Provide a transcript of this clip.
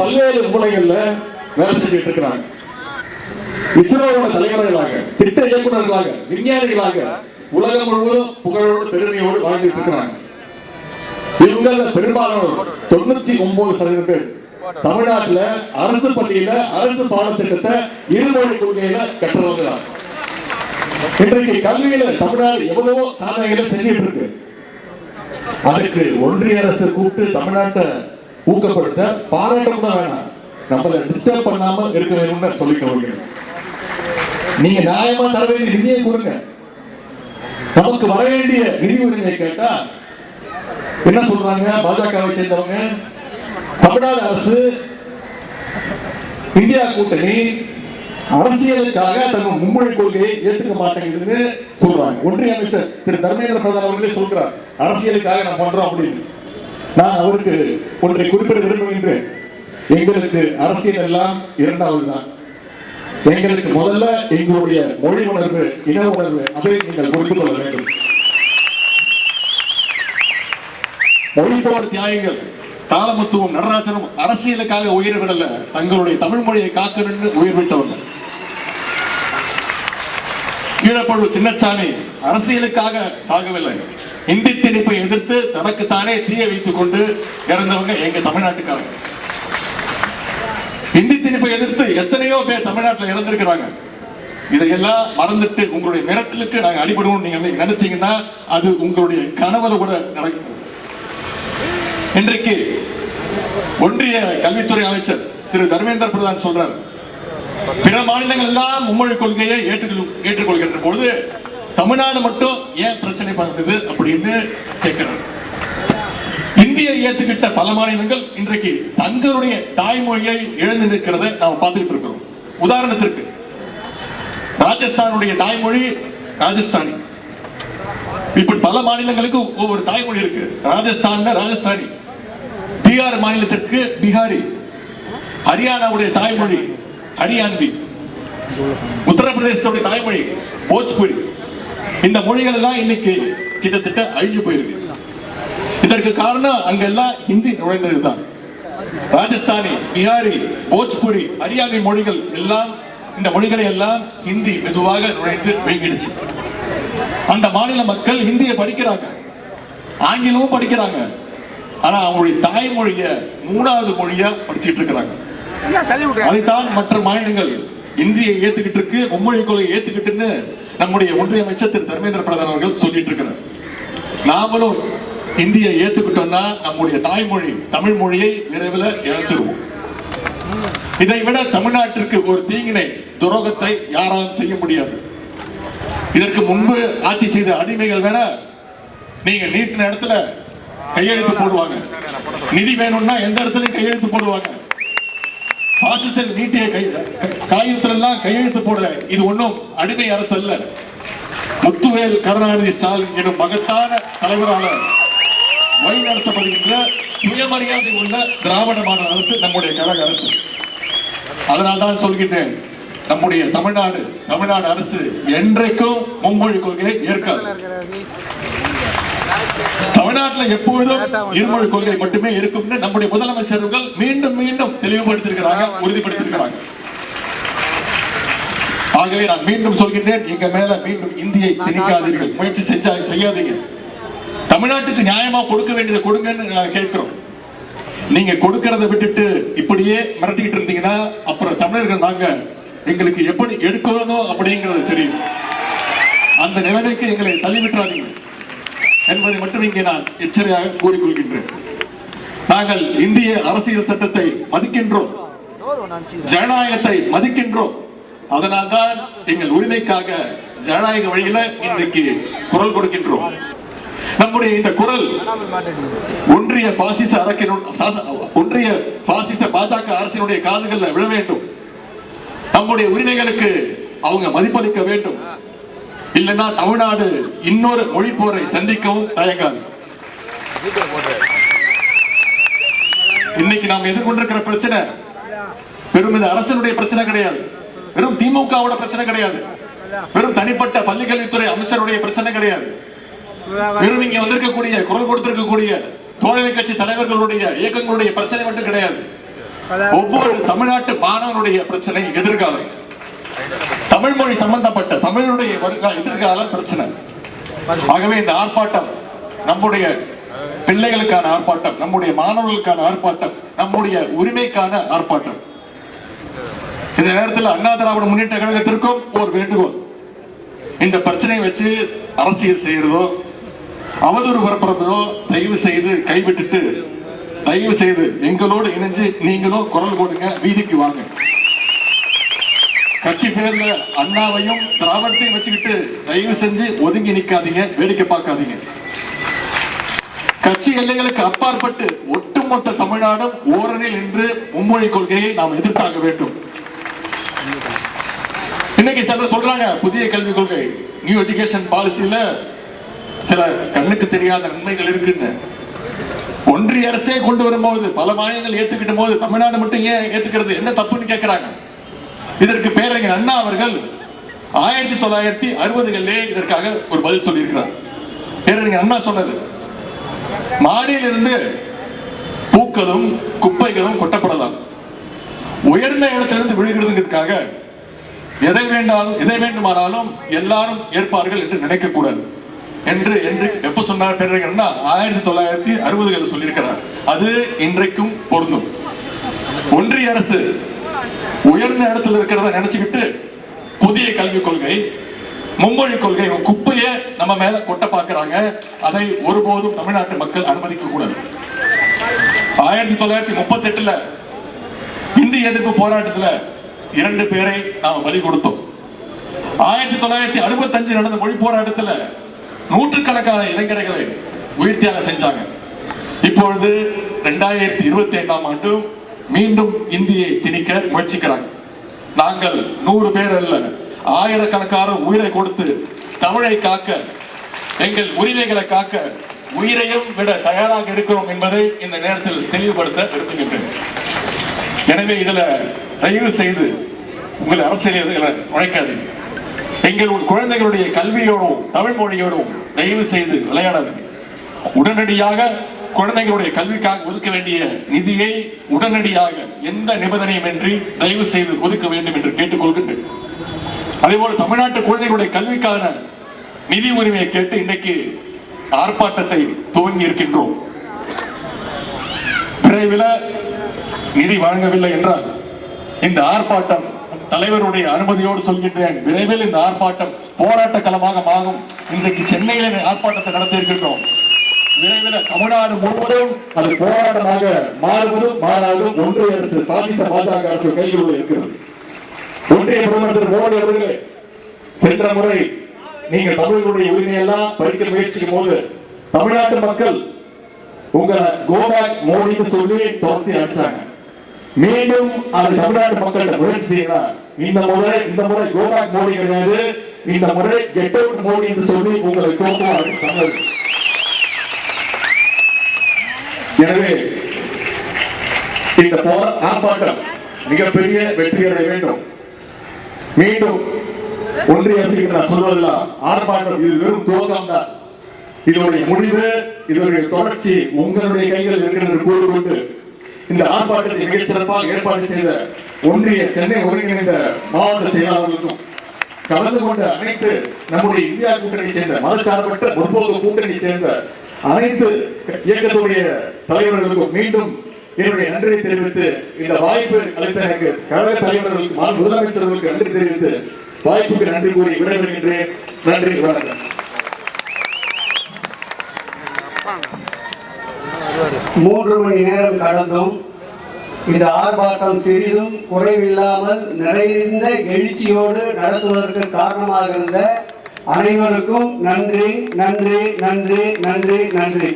பல்வேறு மூலைகள்ல வேலை செஞ்சுட்டு இருக்கிறாங்க. இஸ்ரோவோட தலைவர்களாக திட்ட இயக்குநர்களாக விஞ்ஞானிகளாக உலகம் முழுவதும் புகழோடு பெருமையோடு வாழ்ந்துட்டு இருக்கிறாங்க. இவங்கள பெரும்பாலானோர் தொண்ணூத்தி ஒன்பது சதவீதம் பேர். தமிழ்நாட்டில் அரசு பள்ளியில அரசு பாடத்திட்டத்தை இருமொழி கொள்கையில கற்றவங்க இன்றைக்கு கல்வியில தமிழ்நாடு எவ்வளவோ சாதனைகளை செஞ்சிட்டு இருக்கு. அதுக்கு ஒன்றிய அரசு கூப்பிட்டு தமிழ்நாட்டை ஊக்கப்படுத்த பாராட்டம் தான் வேணாம். நம்மளை டிஸ்டர்ப் பண்ணாம இருக்க வேணும்னு சொல்லிக்க முடியும். நீங்க நியாயமா தர வேண்டிய நிதியை கொடுங்க. நமக்கு வர வேண்டிய நிதி உரிமையை கேட்டா என்ன சொல்றாங்க? பாஜகவை சேர்ந்தவங்க தமிழ்நாடு அரசு இந்தியா கூட்டணி அரசியலுக்காக தங்கள் மும்மொழி கொள்கையை ஏற்றுக்க மாட்டேங்குதுன்னு சொல்றாங்க. ஒன்றிய அமைச்சர் திரு தர்மேந்திர பிரதான் அவர்களே சொல்றார் அரசியலுக்காக நான் பண்றோம் அப்படின்னு. நான் அவருக்கு ஒன்றை குறிப்பிட விரும்புகின்றேன் எங்களுக்கு அரசியல் எல்லாம் இரண்டாவது தான் எங்களுக்கு முதல்ல எங்களுடைய மொழி உணர்வு இன உணர்வு அதை நீங்கள் புரிந்து கொள்ள வேண்டும். மொழிபோர் தியாகிகள் தாளமத்துவம் நடராஜனும் அரசியலுக்காக உயிர் விடல தங்களுடைய தமிழ் மொழியை காக்கணும்னு உயிர் விட்டவர்கள். கீழப்பழு சின்னச்சாமி அரசியலுக்காக சாகவில்லை. இந்தி திணிப்பை எதிர்த்து தனக்குத்தானே தீய வைத்துக் கொண்டு இறந்தவங்க எங்க தமிழ்நாட்டுக்காரங்க. இந்தி திணிப்பை எதிர்த்து எத்தனையோ பேர் தமிழ்நாட்டில் இறந்திருக்கிறாங்க. இதையெல்லாம் மறந்துட்டு உங்களுடைய மிரட்டலுக்கு நாங்கள் அடிபடுவோம் நீங்க நினைச்சீங்கன்னா அது உங்களுடைய கனவுல கூட நடக்கும். இன்றைக்கு ஒன்றிய கல்வித்துறை அமைச்சர் திரு தர்மேந்திர பிரதான் சொல்றார் பிற மாநிலங்கள் எல்லாம் மும்மொழி கொள்கையை ஏற்றுக்கொள்கின்ற பொழுது தமிழ்நாடு மட்டும் ஏன் பிரச்சனை பார்க்குது அப்படின்னு கேட்கிறார் இந்தியை ஏற்றுக்கிட்ட பல மாநிலங்கள் இன்றைக்கு தங்களுடைய தாய்மொழியை இழந்து நிற்கிறத நாம் பார்த்துக்கிட்டு இருக்கிறோம். உதாரணத்திற்கு ராஜஸ்தானுடைய தாய்மொழி ராஜஸ்தானி. இப்படி பல மாநிலங்களுக்கு ஒவ்வொரு தாய்மொழி இருக்கு. ராஜஸ்தான் ராஜஸ்தானி. பீகார் மாநிலத்திற்கு பீகாரி. ஹரியானாவுடைய தாய்மொழி ஹரியான்வி. உத்தரப்பிரதேசத்துடைய தாய்மொழி போஜ்புரி. இந்த மொழிகள் எல்லாம் இன்னைக்கு கிட்டத்தட்ட அழிஞ்சு போயிருக்கு. இதற்கு காரணம் அங்கெல்லாம் ஹிந்தி நுழைந்ததுதான். ராஜஸ்தானி பிஹாரி போஜ்புரி ஹரியானி மொழிகள் எல்லாம் இந்த மொழிகளை எல்லாம் ஹிந்தி மெதுவாக நுழைந்து வீங்கிடுச்சு அந்த மாநில மக்கள் ஹிந்தியை படிக்கிறாங்க. ஆங்கிலமும் படிக்கிறாங்க. ஆனா அவங்களுடைய தாய்மொழிய மூணாவது மொழியா படிச்சிட்டு இருக்கிறாங்க. அதைத்தான் மற்ற மாநிலங்கள் இந்தியை ஏத்துக்கிட்டு இருக்கு மும்மொழி கொள்கை ஏத்துக்கிட்டுன்னு நம்முடைய ஒன்றிய அமைச்சர் திரு தர்மேந்திர பிரதான் அவர்கள் சொல்லிட்டு இருக்கிறார் நாமளும் இந்தியை ஏத்துக்கிட்டோம்னா நம்முடைய தாய்மொழி தமிழ் மொழியை விரைவில் இழந்துருவோம். இதை விட தமிழ்நாட்டிற்கு ஒரு தீங்கினை துரோகத்தை யாராலும் செய்ய முடியாது. இதற்கு முன்பு ஆட்சி செய்த அடிமைகள் வேணா நீங்க நீட்டின இடத்துல கையெழுத்து போடுவாங்க. நிதி வேணும்னா எந்த இடத்துலயும் கையெழுத்து போடுவாங்க. பாசிசன் நீட்டிய காகிதத்திலெல்லாம் கையெழுத்து போடுற இது ஒன்றும் அடிமை அரசு அல்ல. முத்துவேல் கருணாநிதி ஸ்டாலின் எனும் மகத்தான தலைவரால வழி நடத்தப்படுகின்ற சுயமரியாதை உள்ள திராவிட மாநில அரசு நம்முடைய கழக அரசு. அதனால் தான் சொல்கின்றேன் நம்முடைய தமிழ்நாடு தமிழ்நாடு அரசு என்றைக்கும் மும்மொழி கொள்கையை ஏற்காது. தமிழ்நாட்டில் எப்பொழுதும் இருமொழி கொள்கை மட்டுமே இருக்கும்னு நம்முடைய முதலமைச்சர்கள் மீண்டும் மீண்டும் தெளிவுபடுத்திருக்கிறாங்க உறுதிப்படுத்திருக்கிறாங்க ஆகவே நான் மீண்டும் சொல்கின்றேன் எங்க மேல மீண்டும் இந்தியை திணிக்காதீர்கள் முயற்சி செஞ்சா செய்யாதீங்க. தமிழ்நாட்டுக்கு நியாயமா கொடுக்க வேண்டியதை கொடுங்கன்னு கேட்கிறோம். நீங்க கொடுக்கறத விட்டுட்டு இப்படியே மிரட்டிக்கிட்டு இருந்தீங்கன்னா அப்புறம் தமிழர்கள் நாங்க எங்களுக்கு எப்படி எடுக்கணும் அப்படிங்கிறது தெரியும். அந்த நிலைமைக்கு எங்களை தள்ளிவிட்டுறாதீங்க என்பதை மட்டும் இங்கே நான் எச்சரியாக கூறிக்கொள்கின்றேன். நாங்கள் இந்திய அரசியல் சட்டத்தை மதிக்கின்றோம். ஜனநாயகத்தை மதிக்கின்றோம். அதனால்தான் எங்கள் உரிமைக்காக ஜனநாயக வழியில இன்றைக்கு குரல் கொடுக்கின்றோம். நம்முடைய இந்த குரல் ஒன்றிய பாசிச அரக்கினு சாச- ஒன்றிய பாசிச பாஜக அரசினுடைய காதுகளில் விழ வேண்டும். நம்முடைய உரிமைகளுக்கு அவங்க மதிப்பளிக்க வேண்டும். இல்லைன்னா தமிழ்நாடு இன்னொரு மொழி போரை சந்திக்கவும் தயங்காது. இன்னைக்கு நாம் எதிர்கொண்டிருக்கிற பிரச்சனை பெரும் இந்த அரசனுடைய பிரச்சனை கிடையாது. வெறும் திமுகவோட பிரச்சனை கிடையாது. வெறும் தனிப்பட்ட பள்ளிக்கல்வித்துறை அமைச்சருடைய பிரச்சனை கிடையாது. வெறும் இங்க வந்திருக்கக்கூடிய குரல் கொடுத்திருக்கக்கூடிய தோழமை கட்சி தலைவர்களுடைய இயக்கங்களுடைய பிரச்சனை மட்டும் கிடையாது. ஒவ்வொரு தமிழ்நாட்டு மாணவனுடைய பிரச்சனை எதிர்காலம். தமிழ் மொழி சம்பந்தப்பட்ட தமிழுடைய எதிர்கால பிரச்சனை. ஆகவே இந்த ஆர்ப்பாட்டம் நம்முடைய பிள்ளைகளுக்கான ஆர்ப்பாட்டம் நம்முடைய மாணவர்களுக்கான ஆர்ப்பாட்டம் நம்முடைய உரிமைக்கான ஆர்ப்பாட்டம். இந்த நேரத்தில் அண்ணா திராவிட முன்னேற்ற கழகத்திற்கும் ஒரு வேண்டுகோள். இந்த பிரச்சனையை வச்சு அரசியல் செய்யறதோ அவதூறு பரப்புறதோ தயவு செய்து கைவிட்டுட்டு தயவு செய்து எங்களோடு இணைஞ்சு நீங்களும் குரல் கொடுங்க வீதிக்கு வாங்க. கட்சி பேர்ல அண்ணாவையும் திராவிடத்தையும் வச்சுக்கிட்டு தயவு செஞ்சு ஒதுங்கி நிக்காதீங்க வேடிக்கை பார்க்காதீங்க. கட்சி எல்லைகளுக்கு அப்பாற்பட்டு ஒட்டுமொத்த தமிழ்நாடும் ஓரணில் நின்று மும்மொழி கொள்கையை நாம் எதிர்த்தாக வேண்டும். இன்னைக்கு சிலர் சொல்றாங்க புதிய கல்விக் கொள்கை நியூ எஜுகேஷன் பாலிசியில சில கண்ணுக்கு தெரியாத நன்மைகள் இருக்குன்னு. ஒன்றிய அரசே கொண்டு வரும்போது பல மாநிலங்கள் ஏத்துக்கிட்ட போது தமிழ்நாடு மட்டும் ஏன் ஏத்துக்கிறது? என்ன தப்புன்னு கேட்கிறாங்க இதற்கு பேரறிஞர் அண்ணா அவர்கள் ஆயிரத்தி தொள்ளாயிரத்தி அறுபதுகளிலே இதற்காக ஒரு பதில் சொல்லியிருக்கிறார். பேரறிஞர் அண்ணா சொன்னது மாடியிலிருந்து பூக்களும் குப்பைகளும் கொட்டப்படலாம். உயர்ந்த இடத்திலிருந்து விழுகிறதுங்கிறதுக்காக எதை வேண்டாலும் எதை வேண்டுமானாலும் எல்லாரும் ஏற்பார்கள் என்று நினைக்கக்கூடாது என்று என்று எப்ப சொன்னார் பேரறிஞர்னா ஆயிரத்தி தொள்ளாயிரத்தி அறுபதுகளில் சொல்லியிருக்கிறார். அது இன்றைக்கும் பொருந்தும். ஒன்றிய அரசு உயர்ந்த இடத்துல இருக்கிறத நினைச்சுக்கிட்டு புதிய கல்விக் கொள்கை மும்மொழி கொள்கை குப்பையை நம்ம மேல கொட்ட பார்க்கறாங்க அதை ஒருபோதும் தமிழ்நாட்டு மக்கள் அனுமதிக்க கூடாது. ஆயிரத்தி தொள்ளாயிரத்தி முப்பத்தி எட்டுல இந்தி எதிர்ப்பு போராட்டத்துல இரண்டு பேரை நாம பலி கொடுத்தோம். ஆயிரத்தி தொள்ளாயிரத்தி அறுபத்தஞ்சு நடந்த மொழி போராட்டத்துல நூற்றுக்கணக்கான இளைஞர்களை உயிர் தியாகம் செஞ்சாங்க. இப்பொழுது ரெண்டாயிரத்தி இருபத்தி ஐந்தாம் ஆண்டும் மீண்டும் இந்தியை திணிக்க முயற்சிக்கிறாங்க நாங்கள் நூறு பேர் அல்ல ஆயிரக்கணக்கான உயிரை கொடுத்து தமிழை காக்க எங்கள் உரிமைகளை காக்க உயிரையும் விட தயாராக இருக்கிறோம் என்பதை இந்த நேரத்தில் தெளிவுபடுத்த விரும்புகின்றேன் எனவே இதுல தயவு செய்து உங்கள் அரசியல் இதுல எங்கள் குழந்தைகளுடைய கல்வியோடும் தமிழ் மொழியோடும் தயவு செய்து விளையாடாது உடனடியாக குழந்தைகளுடைய கல்விக்காக ஒதுக்க வேண்டிய நிதியை உடனடியாக எந்த நிபந்தனையுமின்றி தயவு செய்து ஒதுக்க வேண்டும் என்று கேட்டுக்கொள்கின்றேன். அதேபோல் தமிழ்நாட்டு குழந்தைகளுடைய கல்விக்கான நிதி உரிமையை கேட்டு இன்னைக்கு ஆர்ப்பாட்டத்தை துவங்கி இருக்கின்றோம். விரைவில் நிதி வழங்கவில்லை என்றால் இந்த ஆர்ப்பாட்டம் தலைவருடைய அனுமதியோடு சொல்கின்றேன். விரைவில் இந்த ஆர்ப்பாட்டம் போராட்ட களமாக மாறும். இன்றைக்கு சென்னையில் ஆர்ப்பாட்டத்தை நடத்தி இருக்கின்றோம் விரைவில் தமிழ்நாடு முழுவதும் அது போராட்டமாக மாறுவதும் மாறாதும் ஒன்றிய அரசு பாசிச பாஜக அரசு கையில் இருக்கிறது. ஒன்றிய பிரதமர் திரு மோடி அவர்களே சென்ற முறை நீங்க தமிழர்களுடைய உரிமையெல்லாம் படிக்க முயற்சிக்கும் போது தமிழ்நாட்டு மக்கள் உங்களை கோபேக் மோடின்னு சொல்லி துரத்தி அடிச்சாங்க. மீண்டும் அது தமிழ்நாட்டு மக்கள்கிட்ட முயற்சி செய்யலாம் இந்த முறை இந்த முறை கோபேக் மோடி கிடையாது. இந்த முறை கெட் அவுட் மோடி என்று சொல்லி உங்களை தோற்றுவார்கள் தமிழர்கள். எனவே இந்த ஆர்ப்பாட்டம் மிகப்பெரிய வெற்றி அடைய வேண்டும். மீண்டும் ஒன்றிய அரசுக்கு நான் சொல்வதெல்லாம் ஆர்ப்பாட்டம் இது வெறும் துவக்கம் தான். இதனுடைய முடிவு இதனுடைய தொடர்ச்சி உங்களுடைய கையில் இருக்கின்ற கூறுகொண்டு இந்த ஆர்ப்பாட்டத்தை மிகச் சிறப்பாக ஏற்பாடு செய்த ஒன்றிய சென்னை ஒருங்கிணைந்த மாவட்ட செயலாளர்களுக்கும் கலந்து கொண்ட அனைத்து நம்முடைய இந்தியா கூட்டணி சேர்ந்த மதச்சார்பற்ற முற்போக்கு கூட்டணி சேர்ந்த அனைத்து இயக்கத்துடைய தலைவர்களுக்கும் மீண்டும் என்னுடைய நன்றியை தெரிவித்து இந்த வாய்ப்பு அளித்த எனக்கு கழக தலைவர்களுக்கு மாநில முதலமைச்சர்களுக்கு நன்றி தெரிவித்து வாய்ப்புக்கு நன்றி கூறி விடைபெறுகின்றேன். நன்றி வணக்கம். மூன்று மணி நேரம் கடந்தும் இந்த ஆர்ப்பாட்டம் சிறிதும் குறைவில்லாமல் நிறைந்த எழுச்சியோடு நடத்துவதற்கு காரணமாக இருந்த அனைவருக்கும் நன்றி நன்றி நன்றி நன்றி நன்றி.